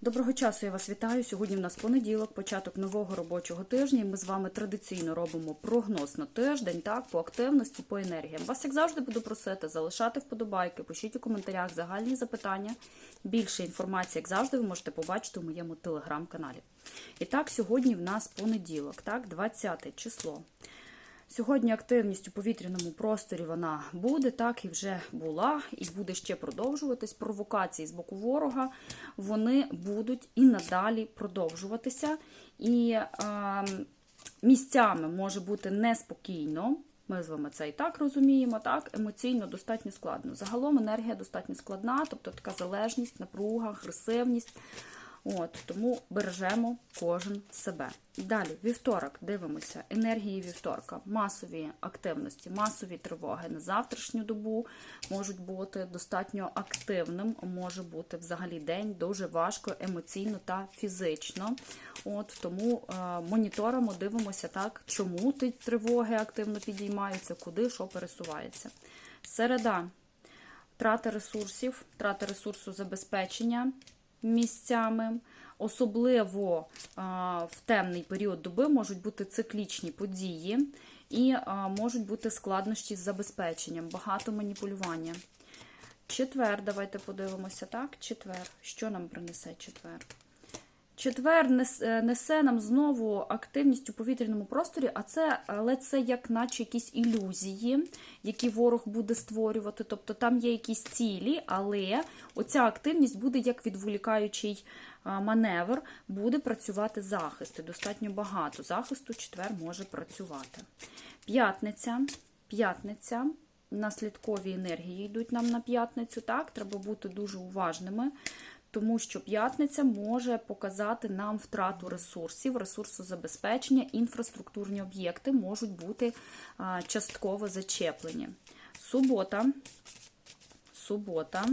Доброго часу я вас вітаю. Сьогодні в нас понеділок, початок нового робочого тижня. Ми з вами традиційно робимо прогноз на тиждень, так, по активності, по енергіям. Вас, як завжди, буду просити залишати вподобайки, пишіть у коментарях загальні запитання. Більше інформації, як завжди, ви можете побачити у моєму телеграм-каналі. І так, сьогодні в нас понеділок, так, 20 число. Сьогодні активність у повітряному просторі вона буде, так і вже була, і буде ще продовжуватись. Провокації з боку ворога вони будуть і надалі продовжуватися. І е, місцями може бути неспокійно. Ми з вами це і так розуміємо, так емоційно достатньо складно. Загалом енергія достатньо складна, тобто така залежність, напруга, агресивність. От, тому бережемо кожен себе. Далі, вівторок, дивимося, енергії вівторка, масові активності, масові тривоги на завтрашню добу можуть бути достатньо активним, може бути взагалі день дуже важко емоційно та фізично. От Тому е, моніторимо, дивимося, так, чому ті тривоги активно підіймаються, куди що пересувається. Середа. Втрата ресурсів, втрата ресурсу забезпечення місцями. Особливо а, в темний період доби можуть бути циклічні події і а, можуть бути складнощі з забезпеченням, багато маніпулювання. Четвер, давайте подивимося, так? Четвер. Що нам принесе четвер? Четвер несе нам знову активність у повітряному просторі, а це, але це як наче якісь ілюзії, які ворог буде створювати. Тобто там є якісь цілі, але оця активність буде як відволікаючий маневр, буде працювати захист. І достатньо багато захисту четвер може працювати. П'ятниця. П'ятниця. Наслідкові енергії йдуть нам на п'ятницю. Так, треба бути дуже уважними тому що п'ятниця може показати нам втрату ресурсів, ресурсозабезпечення, інфраструктурні об'єкти можуть бути частково зачеплені. Субота. Субота.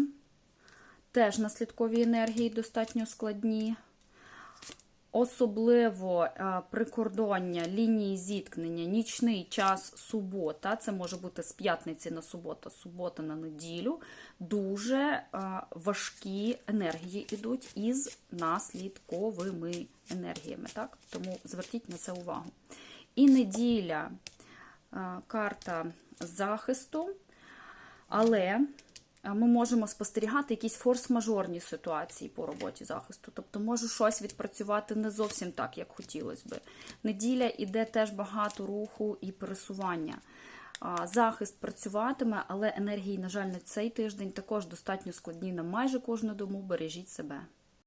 Теж наслідкові енергії достатньо складні. Особливо е, прикордоння лінії зіткнення, нічний час субота, це може бути з п'ятниці на суботу, субота на неділю. Дуже е, важкі енергії йдуть із наслідковими енергіями. Так? Тому зверніть на це увагу. І неділя е, карта захисту, але ми можемо спостерігати якісь форс-мажорні ситуації по роботі захисту. Тобто може щось відпрацювати не зовсім так, як хотілося би. Неділя іде теж багато руху і пересування. Захист працюватиме, але енергії, на жаль, на цей тиждень також достатньо складні на майже кожну дому. Бережіть себе.